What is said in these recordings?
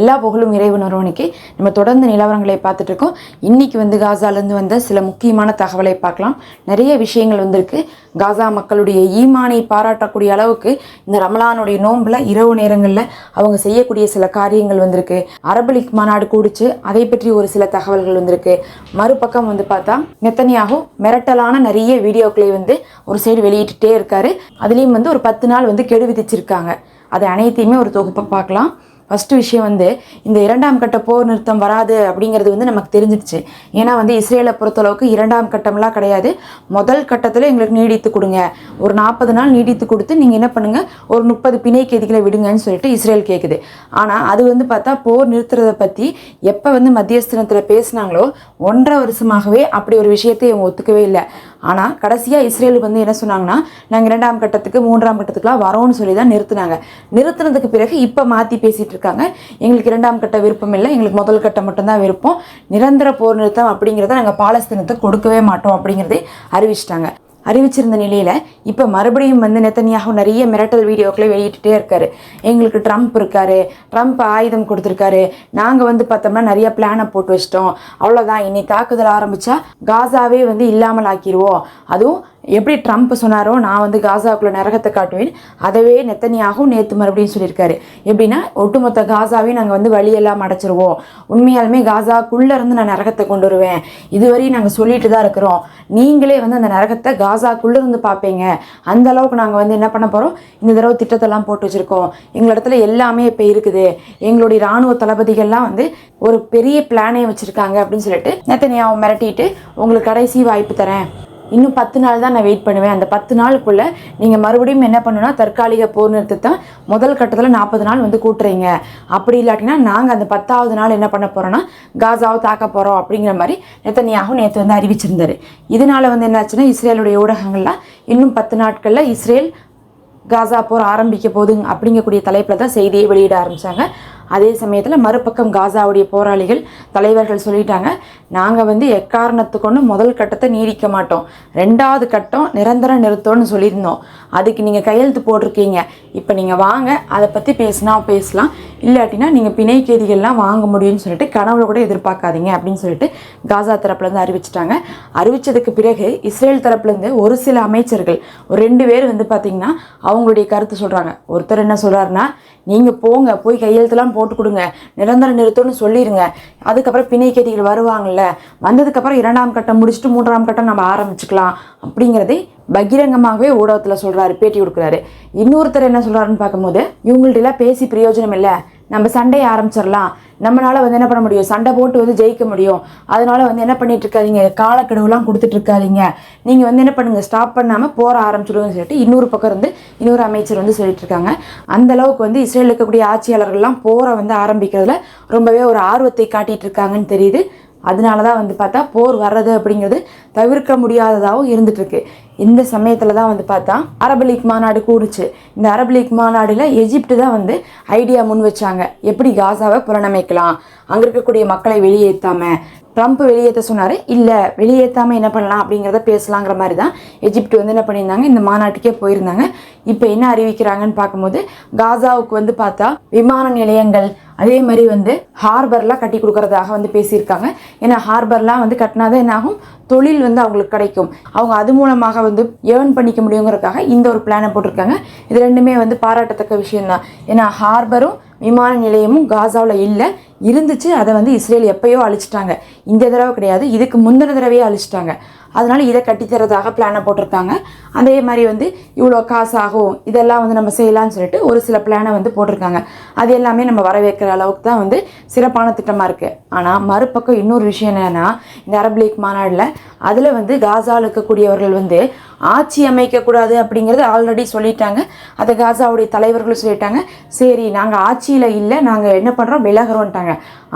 எல்லா புகழும் இறைவன் ஒருவனுக்கு நம்ம தொடர்ந்து நிலவரங்களை பார்த்துட்டு இருக்கோம் வந்து காசாலேருந்து வந்த சில முக்கியமான தகவலை பார்க்கலாம். நிறைய விஷயங்கள் வந்திருக்கு. காசா மக்களுடைய ஈமானை பாராட்டக்கூடிய அளவுக்கு இந்த ரமலானுடைய நோம்பில் இரவு நேரங்களில் அவங்க செய்யக்கூடிய சில காரியங்கள் வந்திருக்கு. அரபலிக் மாநாடு கூடிச்சு அதை பற்றி ஒரு சில தகவல்கள் வந்திருக்கு. மறுபக்கம் வந்து பார்த்தா நெத்தனியாகும் மிரட்டலான நிறைய வீடியோக்களை வந்து ஒரு சைடு வெளியிட்டுட்டே இருக்காரு. அதுலேயும் வந்து ஒரு பத்து நாள் வந்து கெடு விதிச்சிருக்காங்க அது அனைத்தையுமே ஒரு தொகுப்பை பார்க்கலாம். ஃபஸ்ட்டு விஷயம் வந்து இந்த இரண்டாம் கட்ட போர் நிறுத்தம் வராது அப்படிங்கிறது வந்து நமக்கு தெரிஞ்சிடுச்சு. ஏன்னா வந்து இஸ்ரேலை பொறுத்தளவுக்கு இரண்டாம் கட்டம்லாம் கிடையாது. முதல் கட்டத்தில் எங்களுக்கு நீடித்து கொடுங்க. ஒரு நாற்பது நாள் நீடித்து கொடுத்து நீங்கள் என்ன பண்ணுங்கள் ஒரு முப்பது பிணை கைதிகளை விடுங்கன்னு சொல்லிட்டு இஸ்ரேல் கேட்குது ஆனால் அது வந்து பார்த்தா போர் நிறுத்துறதை பற்றி எப்போ வந்து மத்தியஸ்தனத்தில் பேசுனாங்களோ ஒன்றரை வருஷமாகவே அப்படி ஒரு விஷயத்தை இவங்க ஒத்துக்கவே இல்லை. ஆனால் கடைசியாக இஸ்ரேல் வந்து என்ன சொன்னாங்கன்னா நாங்கள் இரண்டாம் கட்டத்துக்கு மூன்றாம் கட்டத்துக்குலாம் வரோம்னு சொல்லி தான் நிறுத்தினாங்க. நிறுத்தினதுக்கு பிறகு இப்போ மாற்றி பேசிகிட்டு இருக்காங்க. எங்களுக்கு இரண்டாம் கட்ட விருப்பம் இல்லை எங்களுக்கு முதல் கட்டம் மட்டும்தான் விருப்பம். நிரந்தர போர் நிறுத்தம் அப்படிங்கிறத நாங்கள் பாலஸ்தீனத்தை கொடுக்கவே மாட்டோம் அப்படிங்கிறதை அறிவிச்சிட்டாங்க. அறிவிச்சிருந்த நிலையில் இப்போ மறுபடியும் வந்து நெத்தனியாக நிறைய மிரட்டல் வீடியோக்களை வெளியிட்டுட்டே இருக்காரு. எங்களுக்கு ட்ரம்ப் இருக்காரு. ட்ரம்ப் ஆயுதம் கொடுத்துருக்காரு. நாங்கள் வந்து பார்த்தோம்னா நிறைய பிளானை போட்டு வச்சிட்டோம். அவ்வளோதான் இனி தாக்குதல் ஆரம்பித்தா காசாவே வந்து இல்லாமல் ஆக்கிடுவோம் அதுவும் எப்படி ட்ரம்ப் சொன்னாரோ நான் வந்து காசாவுக்குள்ள நரகத்தை காட்டுவேன். அதவே நெத்தனியாகவும் நேற்று மறுபடியும் சொல்லியிருக்காரு. எப்படின்னா ஒட்டுமொத்த காசாவையும் நாங்கள் வந்து வழியெல்லாம் அடைச்சிருவோம். உண்மையாலுமே காசாக்குள்ளேருந்து நான் நரகத்தை கொண்டு வருவேன். இதுவரையும் நாங்கள் சொல்லிட்டு தான் இருக்கிறோம். நீங்களே வந்து அந்த நரகத்தை காசாக்குள்ளே இருந்து பார்ப்பீங்க. அந்த அளவுக்கு நாங்கள் வந்து என்ன பண்ண போகிறோம் இந்த தடவை திட்டத்தெல்லாம் போட்டு வச்சுருக்கோம். எங்களிடத்துல எல்லாமே இப்போ இருக்குது. எங்களுடைய இராணுவ தளபதிகள்லாம் வந்து ஒரு பெரிய பிளானே வச்சுருக்காங்க அப்படின்னு சொல்லிட்டு நெத்தனியாவை மிரட்டிட்டு உங்களுக்கு கடைசி வாய்ப்பு தரேன். இன்னும் பத்து நாள் தான் நான் வெயிட் பண்ணுவேன். அந்த பத்து நாளுக்குள்ளே நீங்கள் மறுபடியும் என்ன பண்ணணும்னா தற்காலிக போர் நிறுத்தத்தை முதல் கட்டத்தில் நாற்பது நாள் வந்து கூட்டுறீங்க. அப்படி இல்லாட்டினா நாங்கள் அந்த பத்தாவது நாள் என்ன பண்ண போகிறோன்னா காசாவை தாக்க போகிறோம் அப்படிங்கிற மாதிரி நெத்தனியாகவும் நேற்று வந்து அறிவிச்சிருந்தாரு. இதனால வந்து என்னாச்சுன்னா இஸ்ரேலுடைய ஊடகங்கள்லாம் இன்னும் பத்து நாட்களில் இஸ்ரேல் காசா போர் ஆரம்பிக்க போகுது அப்படிங்கக்கூடிய தலைப்பில் தான் செய்தியை வெளியிட ஆரம்பித்தாங்க அதே சமயத்தில் மறுபக்கம் காசாவுடைய போராளிகள் தலைவர்கள் சொல்லிட்டாங்க நாங்கள் வந்து எக்காரணத்து கொண்டு முதல் கட்டத்தை நீடிக்க மாட்டோம். ரெண்டாவது கட்டம் நிரந்தர நிறுத்தம்னு சொல்லியிருந்தோம். அதுக்கு நீங்கள் கையெழுத்து போட்டிருக்கீங்க. இப்போ நீங்கள் வாங்க அதை பற்றி பேசினா பேசலாம். இல்லாட்டினா நீங்கள் பிணை கைதிகள்லாம் வாங்க முடியும்னு சொல்லிட்டு கனவுல கூட எதிர்பார்க்காதீங்க அப்படின்னு சொல்லிட்டு காசா தரப்புலேருந்து அறிவிச்சிட்டாங்க. அறிவித்ததுக்கு பிறகு இஸ்ரேல் தரப்புலேருந்து ஒரு சில அமைச்சர்கள் ஒரு ரெண்டு பேர் வந்து பார்த்திங்கன்னா அவங்களுடைய கருத்து சொல்கிறாங்க ஒருத்தர் என்ன சொல்கிறாருன்னா நீங்கள் போங்க போய் கையெழுத்துலாம் போட்டு கொடுங்க நிரந்தர நிறுத்தம்னு சொல்லிடுங்க அதுக்கப்புறம் பிணை கைதிகள் வருவாங்கள்ல வந்ததுக்கப்புறம் இரண்டாம் கட்டம் முடிச்சுட்டு மூன்றாம் கட்டம் நம்ம ஆரம்பிச்சுக்கலாம். அப்படிங்கிறதே பகிரங்கமாகவே ஊடகத்தில் சொல்கிறாரு பேட்டி கொடுக்குறாரு. இன்னொருத்தர் என்ன சொல்கிறாருன்னு பார்க்கும்போது இவங்கள்ட்டெல்லாம் பேசி பிரயோஜனம் இல்லை. நம்ம சண்டையை ஆரம்பிச்சிடலாம். நம்மளால் வந்து என்ன பண்ண முடியும்? சண்டை போட்டு வந்து ஜெயிக்க முடியும். அதனால் வந்து என்ன பண்ணிட்டு இருக்காதீங்க? காலக்கெடுவுலாம் கொடுத்துட்ருக்காதீங்க நீங்கள் வந்து என்ன பண்ணுங்க? ஸ்டாப் பண்ணாமல் போற ஆரம்பிச்சிடுவோம்னு சொல்லிட்டு இன்னொரு பக்கம் இருந்து இன்னொரு அமைச்சர் வந்து சொல்லிட்டு இருக்காங்க. அந்த அளவுக்கு வந்து இஸ்ரேலில் இருக்கக்கூடிய ஆட்சியாளர்கள்லாம் போரை வந்து ஆரம்பிக்கிறதுல ரொம்பவே ஒரு ஆர்வத்தை காட்டிகிட்டு இருக்காங்கன்னு தெரியுது. அதனால தான் வந்து பார்த்தா போர் வர்றது அப்படிங்கிறது தவிர்க்க முடியாததாகவும் இருந்துகிட்ருக்கு இந்த சமயத்தில் தான் வந்து பார்த்தா அரபு லீக் மாநாடு கூடுச்சு. இந்த அரபு லீக் மாநாடில் எஜிப்ட் தான் வந்து ஐடியா முன் வச்சாங்க. எப்படி காசாவை புலனமைக்கலாம்? அங்கே இருக்கக்கூடிய மக்களை வெளியேற்றாமல் ட்ரம்ப் வெளியேற்ற சொன்னார். இல்லை வெளியேற்றாமல் என்ன பண்ணலாம் அப்படிங்கிறத பேசலாங்கிற மாதிரி தான் எஜிப்ட் வந்து என்ன பண்ணியிருந்தாங்க? இந்த மாநாட்டுக்கே போயிருந்தாங்க. இப்போ என்ன அறிவிக்கிறாங்கன்னு பார்க்கும்போது காசாவுக்கு வந்து பார்த்தா விமான நிலையங்கள் அதே மாதிரி வந்து ஹார்பர்லாம் கட்டி கொடுக்குறதாக வந்து பேசியிருக்காங்க. ஏன்னா ஹார்பர்லாம் வந்து கட்டினாதான் தான் என்னாகும் தொழில் வந்து அவங்களுக்கு கிடைக்கும். அவங்க அது மூலமாக வந்து ஏர்ன் பண்ணிக்க முடியுங்கிறதுக்காக இந்த ஒரு பிளானை போட்டிருக்காங்க. இது ரெண்டுமே வந்து பாராட்டத்தக்க விஷயம்தான். ஏன்னா ஹார்பரும் விமான நிலையமும் காசாவில் இல்லை. இருந்துச்சு அதை வந்து இஸ்ரேல் எப்பயோ அழிச்சிட்டாங்க. இந்த தடவை கிடையாது இதுக்கு முந்தின தடவையே அழிச்சிட்டாங்க. அதனால் இதை கட்டித்தரதாக பிளானை போட்டிருக்காங்க. அதே மாதிரி வந்து இவ்வளோ காசு ஆகும் இதெல்லாம் வந்து நம்ம செய்யலாம்னு சொல்லிட்டு ஒரு சில பிளானை வந்து போட்டிருக்காங்க. அது எல்லாமே நம்ம வரவேற்கிற அளவுக்கு தான் வந்து சிறப்பான திட்டமாக இருக்குது ஆனால் மறுபக்கம் இன்னொரு விஷயம் என்னென்னா இந்த அரபு லீக் மாநாடில் அதில் வந்து காசாவில் இருக்கக்கூடியவர்கள் வந்து ஆட்சி அமைக்கக்கூடாது அப்படிங்கிறது ஆல்ரெடி சொல்லிட்டாங்க. அதை காசாவுடைய தலைவர்களும் சொல்லிட்டாங்க. சரி நாங்கள் ஆட்சியில் இல்லை நாங்கள் என்ன பண்ணுறோம் விலகிறோன்ட்டாங்க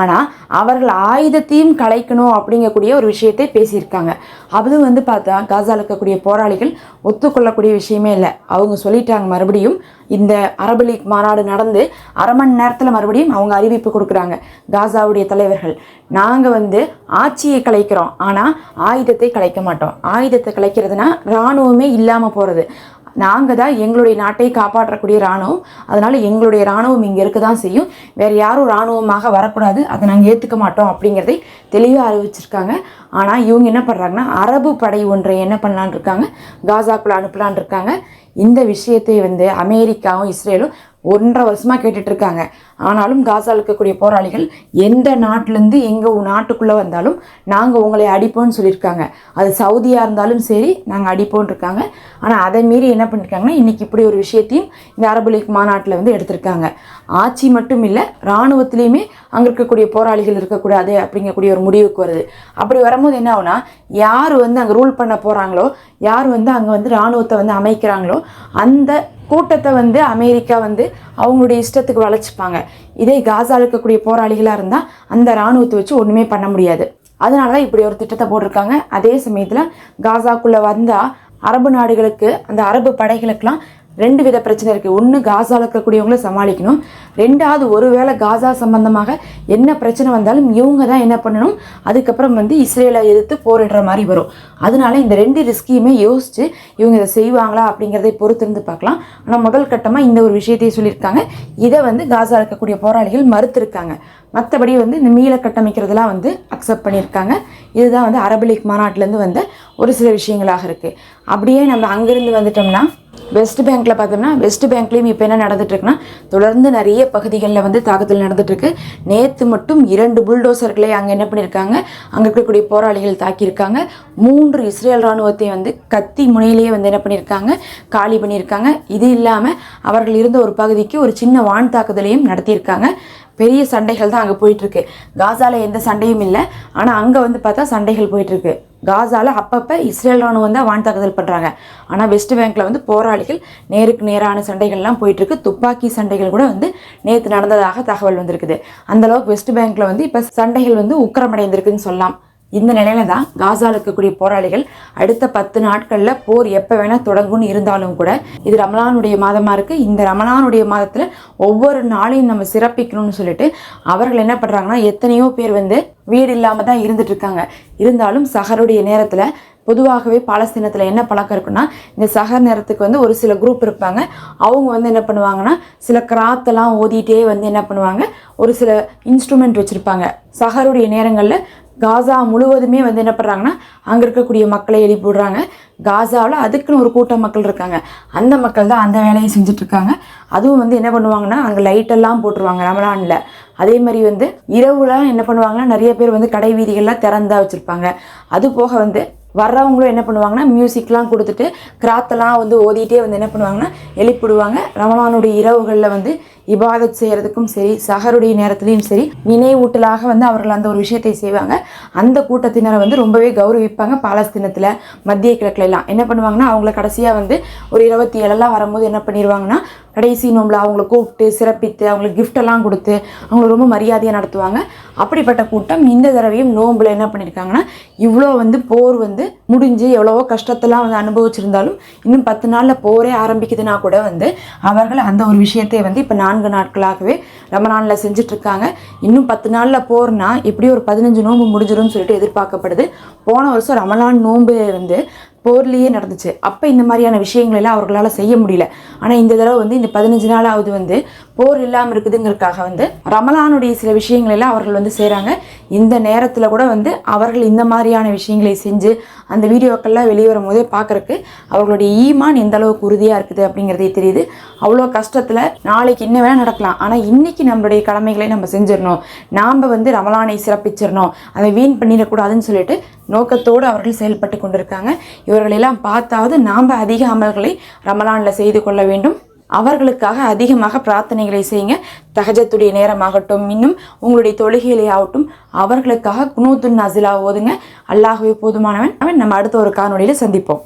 ஆனால் அவர்கள் ஆயுதத்தையும் கலைக்கணும் அப்படிங்கக்கூடிய ஒரு விஷயத்தை பேசியிருக்காங்க. அதுவும் வந்து பார்த்தா காசாவில் இருக்கக்கூடிய போராளிகள் ஒத்துக்கொள்ளக்கூடிய விஷயமே இல்லை. அவங்க சொல்லிட்டாங்க மறுபடியும் இந்த அரபு லீக் மாநாடு நடந்து அரை மணி நேரத்தில் மறுபடியும் அவங்க அறிவிப்பு கொடுக்குறாங்க காசாவுடைய தலைவர்கள். நாங்கள் வந்து ஆட்சியை கலைக்கிறோம் ஆனால் ஆயுதத்தை கலைக்க மாட்டோம். ஆயுதத்தை கலைக்கிறதுனா இராணுவமே இல்லாமல் போகிறது நாங்கள் தான் எங்களுடைய நாட்டை காப்பாற்றக்கூடிய இராணுவம். அதனால் எங்களுடைய இராணுவம் இங்கே இருக்க தான் செய்யும். வேறு யாரும் இராணுவமாக வரக்கூடாது. அதை நாங்கள் ஏற்றுக்க மாட்டோம் அப்படிங்கிறதை தெளிவாக அறிவிச்சிருக்காங்க. ஆனால் இவங்க என்ன பண்ணுறாங்கன்னா அரபு படை ஒன்றை என்ன பண்ணலான்னு இருக்காங்க. காசாக்குள்ளே அனுப்பலான் இருக்காங்க. இந்த விஷயத்தை வந்து அமெரிக்காவும் இஸ்ரேலும் ஒன்றரை வருஷமாக கேட்டுட்டு இருக்காங்க. ஆனாலும் காசாவில் இருக்கக்கூடிய போராளிகள் எந்த நாட்டிலேருந்து எங்கள் நாட்டுக்குள்ளே வந்தாலும் நாங்கள் உங்களை அடிப்போம்னு சொல்லியிருக்காங்க. அது சவுதியாக இருந்தாலும் சரி நாங்கள் அடிப்போம்னு இருக்காங்க. ஆனால் அதை மீறி என்ன பண்ணியிருக்காங்கன்னா இன்றைக்கி இப்படி ஒரு விஷயத்தையும் இந்த அரபு லீக் மாநாட்டில் வந்து எடுத்திருக்காங்க. ஆட்சி மட்டும் இல்லை இராணுவத்திலையுமே அங்கே இருக்கக்கூடிய போராளிகள் இருக்கக்கூடாது அப்படிங்கக்கூடிய ஒரு முடிவுக்கு வருது. அப்படி வரும்போது என்ன ஆகுனா யார் வந்து அங்கே ரூல் பண்ண போகிறாங்களோ யார் வந்து அங்கே வந்து இராணுவத்தை வந்து அமைக்கிறாங்களோ அந்த கூட்டத்தை வந்து அமெரிக்கா வந்து அவங்களுடைய இஷ்டத்துக்கு வளைச்சிப்பாங்க இதே காசால இருக்கக்கூடிய போராளிகளாக இருந்தால் அந்த இராணுவத்தை வச்சு ஒன்றுமே பண்ண முடியாது. அதனால தான் இப்படி ஒரு திட்டத்தை போட்டிருக்காங்க. அதே சமயத்தில் காசாக்குள்ளே வந்தால் அரபு நாடுகளுக்கு அந்த அரபு படைகளுக்கெல்லாம் ரெண்டு வித பிரச்சனை இருக்குது ஒன்று காசாவில் இருக்கக்கூடியவங்களை சமாளிக்கணும். ரெண்டாவது ஒருவேளை காசா சம்பந்தமாக என்ன பிரச்சனை வந்தாலும் இவங்க தான் என்ன பண்ணணும்? அதுக்கப்புறம் வந்து இஸ்ரேலை எதிர்த்து போரிடுற மாதிரி வரும். அதனால இந்த ரெண்டு ரிஸ்கையுமே யோசித்து இவங்க இதை செய்வாங்களா அப்படிங்கிறதை பொறுத்திருந்து பார்க்கலாம். ஆனால் முதல் கட்டமாக இந்த ஒரு விஷயத்தையும் சொல்லியிருக்காங்க. இதை வந்து காசா இருக்கக்கூடிய போராளிகள் மறுத்திருக்காங்க. மற்றபடி வந்து இந்த மீள கட்டமைக்கிறதுலாம் வந்து அக்செப்ட் பண்ணியிருக்காங்க. இதுதான் வந்து அரபு லீக் மாநாட்டிலேருந்து வந்த ஒரு சில விஷயங்களாக இருக்குது அப்படியே நம்ம அங்கேருந்து வந்துட்டோம்னா வெஸ்ட் பேங்க்கில் பார்த்தோம்னா வெஸ்ட் பேங்க்லேயும் இப்போ என்ன நடந்துட்டு இருக்குன்னா தொடர்ந்து நிறைய பகுதிகளில் வந்து தாக்குதல் நடந்துட்டு இருக்கு நேற்று மட்டும் இரண்டு புல்டோசர்களை அங்கே என்ன பண்ணியிருக்காங்க அங்கே இருக்கக்கூடிய போராளிகள் தாக்கியிருக்காங்க. மூன்று இஸ்ரேல் இராணுவத்தை வந்து கத்தி முனையிலேயே வந்து என்ன பண்ணியிருக்காங்க காலி பண்ணியிருக்காங்க இது இல்லாமல் அவர்கள் இருந்த ஒரு பகுதிக்கு ஒரு சின்ன வான் தாக்குதலையும் நடத்தியிருக்காங்க. பெரிய சண்டைகள் தான் அங்கே போயிட்டுருக்கு. காசாவில் எந்த சண்டையும் இல்லை. ஆனால் அங்கே வந்து பார்த்தா சண்டைகள் போயிட்டுருக்கு. காசாவில் அப்பப்போ இஸ்ரேல் ராணுவம் தான் வான் தாக்குதல் பண்ணுறாங்க ஆனால் வெஸ்ட் பேங்க்கில் வந்து போராளிகள் நேருக்கு நேரான சண்டைகள்லாம் போயிட்டுருக்கு. துப்பாக்கி சண்டைகள் கூட வந்து நேற்று நடந்ததாக தகவல் வந்திருக்குது. அந்தளவுக்கு வெஸ்ட் பேங்க்கில் வந்து இப்போ சண்டைகள் வந்து உக்கிரமடைந்திருக்குன்னு சொல்லலாம். இந்த நிலையில தான் காசாவில் இருக்கக்கூடிய போராளிகள் அடுத்த பத்து நாட்களில் போர் எப்போ வேணால் தொடங்கும்னு இருந்தாலும் கூட இது ரமலானுடைய மாதமாக இருக்குது இந்த ரமலானுடைய மாதத்தில் ஒவ்வொரு நாளையும் நம்ம சிறப்பிக்கணும்னு சொல்லிட்டு அவர்கள் என்ன பண்ணுறாங்கன்னா எத்தனையோ பேர் வந்து வீடு இல்லாமல் தான் இருந்துட்டு இருக்காங்க. இருந்தாலும் சஹருடைய நேரத்தில் பொதுவாகவே பாலஸ்தீனத்தில் என்ன பழக்கம் இருக்குன்னா இந்த சஹர் நேரத்துக்கு வந்து ஒரு சில குரூப் இருப்பாங்க. அவங்க வந்து என்ன பண்ணுவாங்கன்னா சில கிராத்தெல்லாம் ஓதிட்டே வந்து என்ன பண்ணுவாங்க ஒரு சில இன்ஸ்ட்ருமெண்ட் வச்சுருப்பாங்க. சஹருடைய நேரங்களில் காசா முழுவதுமே வந்து என்ன பண்ணுறாங்கன்னா அங்கே இருக்கக்கூடிய மக்களை எழுப்பி விடுறாங்க. காசாவில் அதுக்குன்னு ஒரு கூட்டம் மக்கள் இருக்காங்க. அந்த மக்கள் தான் அந்த வேலையை செஞ்சிட்ருக்காங்க அதுவும் வந்து என்ன பண்ணுவாங்கன்னா அங்கே லைட்டெல்லாம் போட்டுருவாங்க ரமலானில். அதே மாதிரி வந்து இரவுலாம் என்ன பண்ணுவாங்கன்னா நிறைய பேர் வந்து கடை வீதிகள்லாம் திறந்தா வச்சுருப்பாங்க. அது போக வந்து வர்றவங்களும் என்ன பண்ணுவாங்கன்னா மியூசிக்லாம் கொடுத்துட்டு கிராத்தெல்லாம் வந்து ஓதிட்டே வந்து என்ன பண்ணுவாங்கன்னா எழுப்பிடுவாங்க ரமலானுடைய இரவுகளில் வந்து இபாதத் செய்கிறதுக்கும் சரி சஹருடைய நேரத்துலையும் சரி நினைவூட்டலாக வந்து அவர்கள் அந்த ஒரு விஷயத்தை செய்வாங்க. அந்த கூட்டத்தினரை வந்து ரொம்பவே கௌரவிப்பாங்க பாலஸ்தீனத்தில் மத்திய கிழக்கில் எல்லாம். என்ன பண்ணுவாங்கன்னா அவங்கள கடைசியாக வந்து ஒரு இருபத்தி ஏழெல்லாம் வரும்போது என்ன பண்ணிடுவாங்கன்னா கடைசி நோம்பில் அவங்கள கூப்பிட்டு சிறப்பித்து அவங்களுக்கு கிஃப்டெல்லாம் கொடுத்து அவங்கள ரொம்ப மரியாதையாக நடத்துவாங்க. அப்படிப்பட்ட கூட்டம் இந்த தடவையும் நோம்பில் என்ன பண்ணியிருக்காங்கன்னா இவ்வளோ வந்து போர் வந்து முடிஞ்சு எவ்வளவோ கஷ்டத்தெல்லாம் வந்து அனுபவிச்சிருந்தாலும் இன்னும் பத்து நாளில் போரே ஆரம்பிக்குதுன்னா கூட வந்து அவர்கள் அந்த ஒரு விஷயத்தை வந்து இப்போ நான் நான்கு நாட்களாகவே ரமணானில் செஞ்சிட்ருக்காங்க. இன்னும் பத்து நாளில் போர்னா எப்படியும் ஒரு பதினஞ்சு நோன்பு முடிஞ்சிரும்னு சொல்லிட்டு எதிர்பார்க்கப்படுது. போன வருஷம் ரமலான் நோன்பு வந்து போர்லேயே நடந்துச்சு. அப்போ இந்த மாதிரியான விஷயங்களெல்லாம் அவர்களால் செய்ய முடியல. ஆனால் இந்த தடவை வந்து இந்த பதினஞ்சு நாளாவது வந்து போர் இல்லாமல் இருக்குதுங்கிறதுக்காக வந்து ரமலானுடைய சில விஷயங்களெல்லாம் அவர்கள் வந்து செய்கிறாங்க இந்த நேரத்தில் கூட வந்து அவர்கள் இந்த மாதிரியான விஷயங்களை செஞ்சு அந்த வீடியோக்கள்லாம் வெளியே வரும்போதே பார்க்குறக்கு அவர்களுடைய ஈமான் எந்த அளவுக்கு உறுதியாக இருக்குது அப்படிங்கிறதே தெரியுது. அவ்வளோ கஷ்டத்தில் நாளைக்கு என்ன வேணால் நடக்கலாம். ஆனால் இன்றைக்கி நம்மளுடைய கடமைகளை நம்ம செஞ்சிடணும். நாம் வந்து ரமலானை சிறப்பிச்சிடணும். அதை வீண் பண்ணிடக்கூடாதுன்னு சொல்லிட்டு நோக்கத்தோடு அவர்கள் செயல்பட்டு கொண்டிருக்காங்க. இவர்களெல்லாம் பார்த்தாவது நாம் அதிக அமல்களை ரமலானில் செய்து கொள்ள வேண்டும். அவர்களுக்காக அதிகமாக பிரார்த்தனைகளை செய்யுங்க. தகஜத்துடைய நேரமாகட்டும் இன்னும் உங்களுடைய தொழுகையிலே ஆகட்டும் அவர்களுக்காக குனூத்துன் நசிலா ஓதுங்க. அல்லாஹுவே போதுமானவன். அவன் நம்ம அடுத்த ஒரு காணொலியில் சந்திப்போம்.